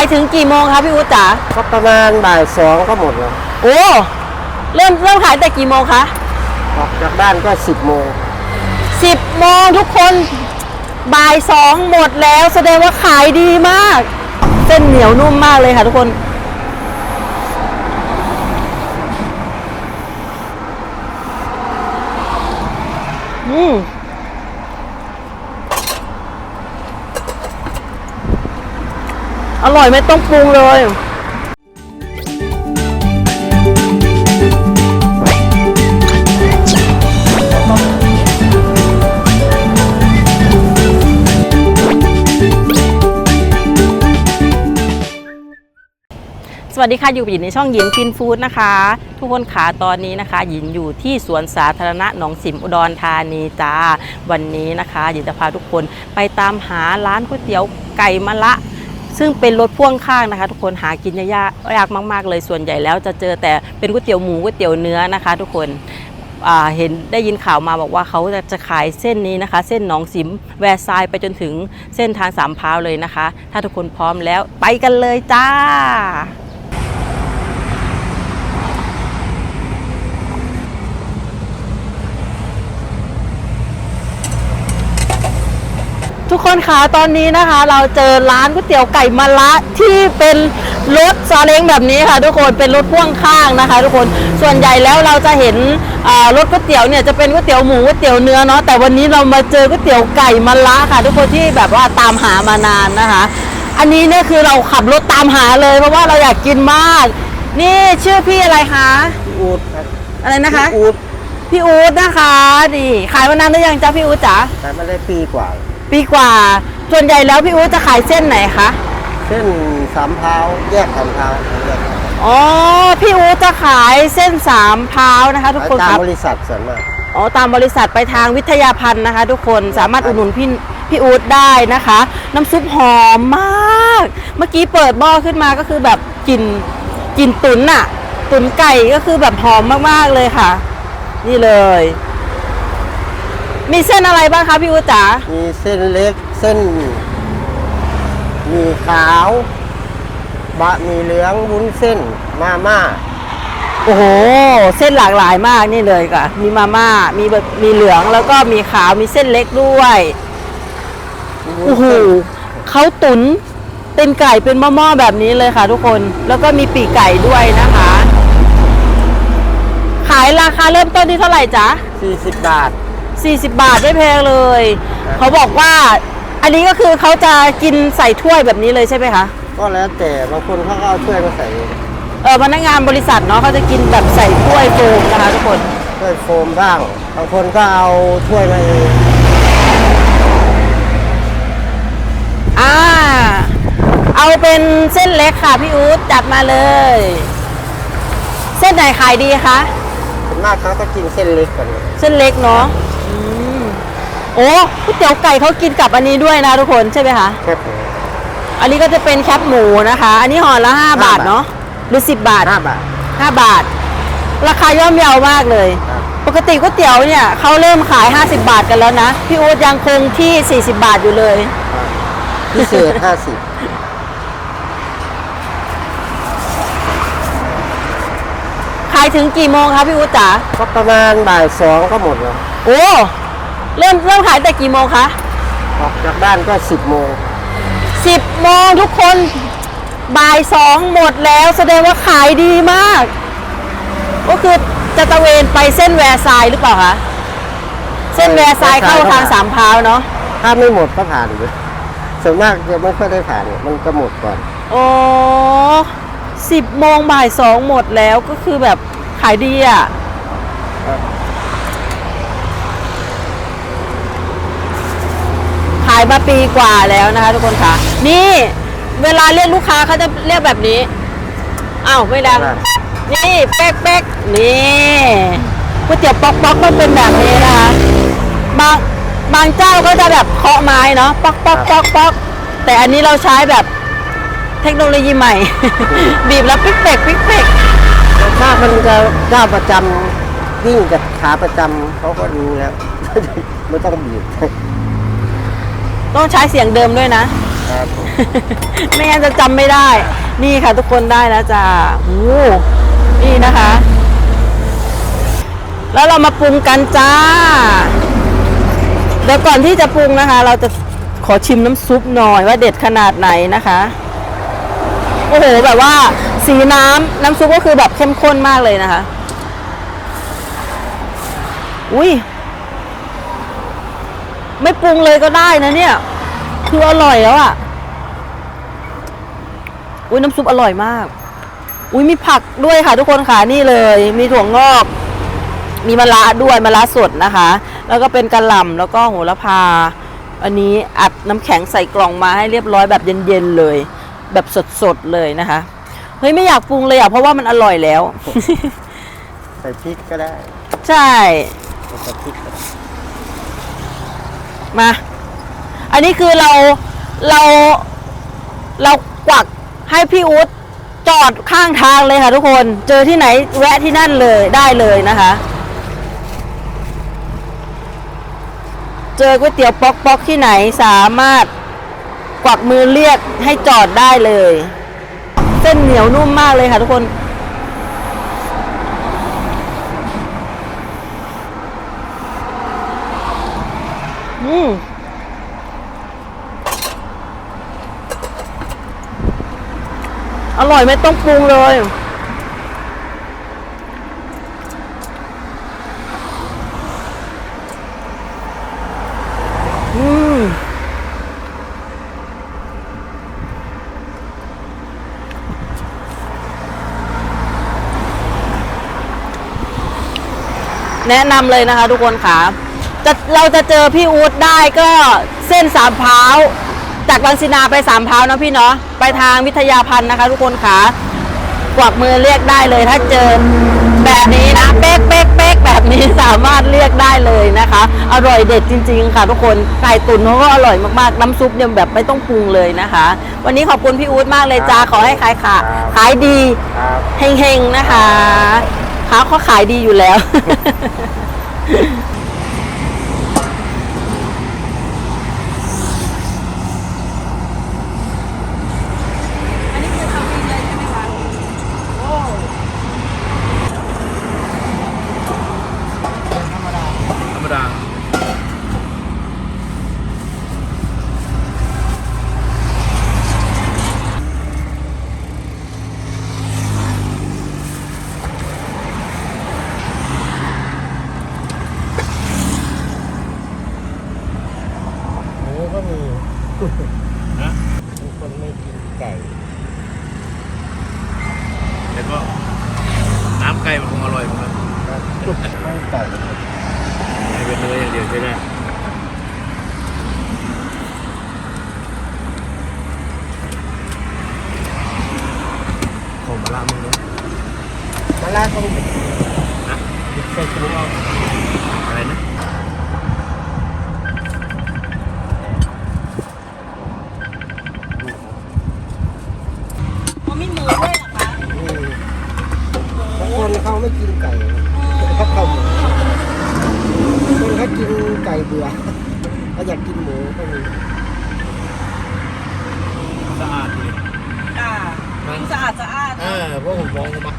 ายถึงกี่โมงคะพี่อู๊ดจ๋าก็ประมาณบ่ายสองก็หมดแล้วโอ้เริ่มเริ่มขายแต่กี่โมงคะออกจากบ้านก็สิบโมงสิบโมงทุกคนบ่ายสองหมดแล้ว แสดงว่าขายดีมาก เส้นเหนียวนุ่มมากเลยค่ะทุกคน อืม ร่อยไม่ต้องปรุงเลยสวัสดีค่ะ อยู่กับหยินในช่องหยินฟินฟู้ดนะคะ ทุกคนขาตอนนี้นะคะ หยินอยู่ที่สวนสาธารณะหนองสิมอุดรธานีจ้าวันนี้นะคะหยินจะพาทุกคนไปตามหาร้านก๋วยเตี๋ยวไก่มะละ ซึ่งเป็นรถพ่วงข้างนะคะ ทุกคนหากินยากยากมาก ๆ เลยส่วนใหญ่แล้วจะเจอแต่เป็นก๋วยเตี๋ยวหมูก๋วยเตี๋ยวเนื้อนะคะ ทุกคนเห็นได้ยินข่าวมาบอกว่าเขาจะขายเส้นนี้นะคะ เส้นหนองสิมแวร์ซายไปจนถึงเส้นทางสามพร้าวเลยนะคะ ถ้าทุกคนพร้อมแล้วไปกันเลยจ้า ทุกคนคะตอนนี้นะคะ เราเจอร้านก๋วยเตี๋ยวไก่มะละที่เป็นรถซาเล้งแบบนี้ค่ะ ทุกคนเป็นรถพ่วงข้างนะคะ ทุกคนส่วนใหญ่แล้วเราจะเห็นอ่ารถก๋วยเตี๋ยวเนี่ยจะเป็นก๋วยเตี๋ยวหมูก๋วยเตี๋ยวเนื้อเนาะแต่วันนี้เรามาเจอก๋วยเตี๋ยวไก่มะละค่ะ ทุกคนที่แบบว่าตามหามานานนะคะ อันนี้เนี่ยคือเราขับรถตามหาเลย เพราะว่าเราอยากกินมาก นี่ชื่อพี่อะไรคะพี่อูดครับอะไรนะคะพี่อูดพี่อู๊ดนะคะนี่ขายมานานหรือยังจ๊ะพี่อู๊ดจ๋าแต่ไม่ได้ปีกว่า ปีกว่า ส่วนใหญ่แล้วพี่อู๊ดจะขายเส้นไหนคะ เส้นสามเท้าแยกสามเท้าแยกกันอ๋อ พี่อู๊ดจะขายเส้นสามพร้าวนะคะ ทุกคนตาคมรับ บริษัทส่วนมาก อ๋อ ตามบริษัทไปทางวิทยาพันธ์นะคะ ทุกคน สามารถอุดหนุนพี่พี่อู๊ดได้นะคะ น้ำซุปหอมมาก เมื่อกี้เปิดหม้อขึ้นมาก็คือแบบกลิ่นกลิ่นตุ๋นอะตุ๋นไก่ก็คือแบบหอมมากๆเลยค่ะ นี่เลย มีเส้นอะไรบ้างคะพี่อู๊ดจ๋า มีเส้นเล็กเส้นมีขาวบะหมีเหลืองวุ้นเส้นมาม่าโอ้โห เส้นหลากหลายมากนี่เลยค่ะ มีมาม่า มีแบบมีเหลืองแล้วก็มีขาว มีเส้นเล็กด้วยวุ้นโอ้โหเส้นเขาตุนเป็นไก่เป็นหม้อๆแบบนี้เลยค่ะทุกคน แล้วก็มีปีกไก่ด้วยนะคะ ขายราคาเริ่มต้นที่เท่าไหร่จ๊ะ40บาท 40 บาทไม่แพงเลยครับเขาบอกว่าอันนี้ก็คือเขาจะกินใส่ถ้วยแบบนี้เลยใช่ไหมคะก็แล้วแต่บางคนเขาก็เอาถ้วยมาใส่เออพนักงานบริษัทเนาะเขาจะกินแบบใส่ถ้วยโฟมนะคะทุกคนถ้วยโฟมบ้างบางคนก็เอาถ้วยมาเองอ่าเอาเป็นเส้นเล็กค่ะพี่อู๊ดจัดมาเลย เส้นไหนขายดีคะส่วนมากเขาก็กินเส้นเล็กกันเส้นเล็กเนาะอืมโอ้ก๋วยเตี๋ยวไก่เขากินกับอันนี้ด้วยนะทุกคนใช่ไหมคะ แค่ผมอันนี้ก็จะเป็นแคปหมูนะคะ อันนี้ห่อละ5บาทบาทเนาะหรือ10 บาทห้าบาท 5บาท ราคาย่อมเยาวมากเลย ครับ ปกติก๋วยเตี๋ยวเนี่ยเขาเริ่มขาย 50 บาทกันแล้วนะ พี่อู๊ดยังคงที่ 40 บาทอยู่เลย พิเศษ ห้าสิบขายถึงกี่โมงคะพี่อู๊ดจ๋าก็ประมาณบ่ายสองก็หมดแล้ว โอ้ เริ่มเริ่มขายแต่กี่โมงคะ ออกจากบ้านก็สิบโมงสิบโมงทุกคนบ่ายสองหมดแล้ว แสดงว่าขายดีมาก ก็คือจะตระเวนไปเส้นแวร์ซายหรือเปล่าคะ เส้นแวร์ซายเข้าทางสามพร้าวเนาะถ้าไม่หมดก็ผ่านเลยส่วนมากจะไม่ค่อยได้ผ่านมันจะหมดก่อนโอ้สิบโมงบ่ายสองหมดแล้วก็คือแบบขายดีอะายมาปีกว่าแล้วนะคะทุกคนค่ะ นี่เวลาเรียกลูกค้าเขาจะเรียกแบบนี้อ้าวไม่ดัง นี่เป๊กเป๊กนี่ก๋วยเตี๋ยวป๊อกป๊อกก็เป็นแบบนี้นะคะบางบางเจ้าก็จะแบบเคาะไม้เนาะป๊อกป๊อกป๊อกป๊อกแต่อันนี้เราใช้แบบเทคโนโลยีใหม่ บีบแล้วปิ๊กเป๊กปิ๊กเป๊กถ้ามันจะเจ้าประจำวิ่งกับขาประจำเขาก็รู้แล้วไม่ต้องบีบ ต้องใช้เสียงเดิมด้วยนะคครับผมไม่งั้นจะจำไม่ได้ นี่ค่ะทุกคนได้แล้วจ้าโอ้นี่นะคะ แล้วเรามาปรุงกันจ้า เดี๋ยวก่อนที่จะปรุงนะคะ เราจะขอชิมน้ำซุปหน่อยว่าเด็ดขนาดไหนนะคะ โอ้โห แบบว่าสีน้ำน้ำซุปก็คือแบบเข้มข้นมากเลยนะคะ อุ้ย ไม่ปรุงเลยก็ได้นะเนี่ย คืออร่อยแล้วอะ่ะ อุ้ยน้ำซุปอร่อยมาก อุ้ยมีผักด้วยค่ะทุกคนค่ะนี่เลย มีถั่วงอก มีมะระด้วยมะระสดนะคะ แล้วก็เป็นกระหล่ำแล้วก็โหระพา อันนี้อัดน้ำแข็งใส่กล่องมาให้เรียบร้อยแบบเย็นๆเลย แบบสดๆเลยนะคะ เฮ้ยไม่อยากปรุงเลยอะเพราะว่ามันอร่อยแล้ว ใส่พริกก็ได้ ใช่ ใส่พริกก็ได้ มา อันนี้คือเราเราเรากวักให้พี่อุ๊ดจอดข้างทางเลยค่ะทุกคน เจอที่ไหนแวะที่นั่นเลยได้เลยนะคะ เจอก๋วยเตี๋ยวป๊อกป๊อกที่ไหนสามารถกวักมือเรียกให้จอดได้เลย เส้นเหนียวนุ่มมากเลยค่ะทุกคน อืมอร่อยไม่ต้องปรุงเลย อืม แนะนำเลยนะคะทุกคนค่ะ จะเราจะเจอพี่อู๊ดได้ก็เส้นสามพร้าวจากลังสินาไปสามพร้าวนะพี่เนาะไปทางวิทยาพันธ์นะคะ ทุกคนค่ะกวักมือเรียกได้เลย ถ้าเจอแบบนี้นะเป๊กเป๊กเป๊กแบบนี้สามารถเรียกได้เลยนะคะ อร่อยเด็ดจริง ๆ ค่ะ ทุกคนไก่ตุ๋นเขาก็อร่อยมากๆน้ำซุปเนี่ยแบบไม่ต้องปรุงเลยนะคะ วันนี้ขอบคุณพี่อู๊ดมากเลยจ้าขอให้ขายขาขายดีครับเฮงๆนะคะค้าเขาขายดีอยู่แล้ว อันนี้คือทำเองเลยใช่ไหมคะโอ้ ธรรมดา หมู ก็มีนะบางคนไม่กินไก่แต่ก็น้ำไก่มันคงอร่อยเหมือนกันครับไม่ไก่ให้เป็นเนื้ออย่างเดียวใช่ไหมผมมาละมึงเนาะมาละต้องบิดนะบิดใส่ถุงเอา อะไรนะ มีหมูด้วยเหรอคะ อืมบางคนเขา ไม่กินไก่เขาเข้าหมูคนเขากินไก่เบื่อเขาอยากกินหมูก็มีสะอาดดีค่ะสะอาดสะอาด เออเพราะผมมองมา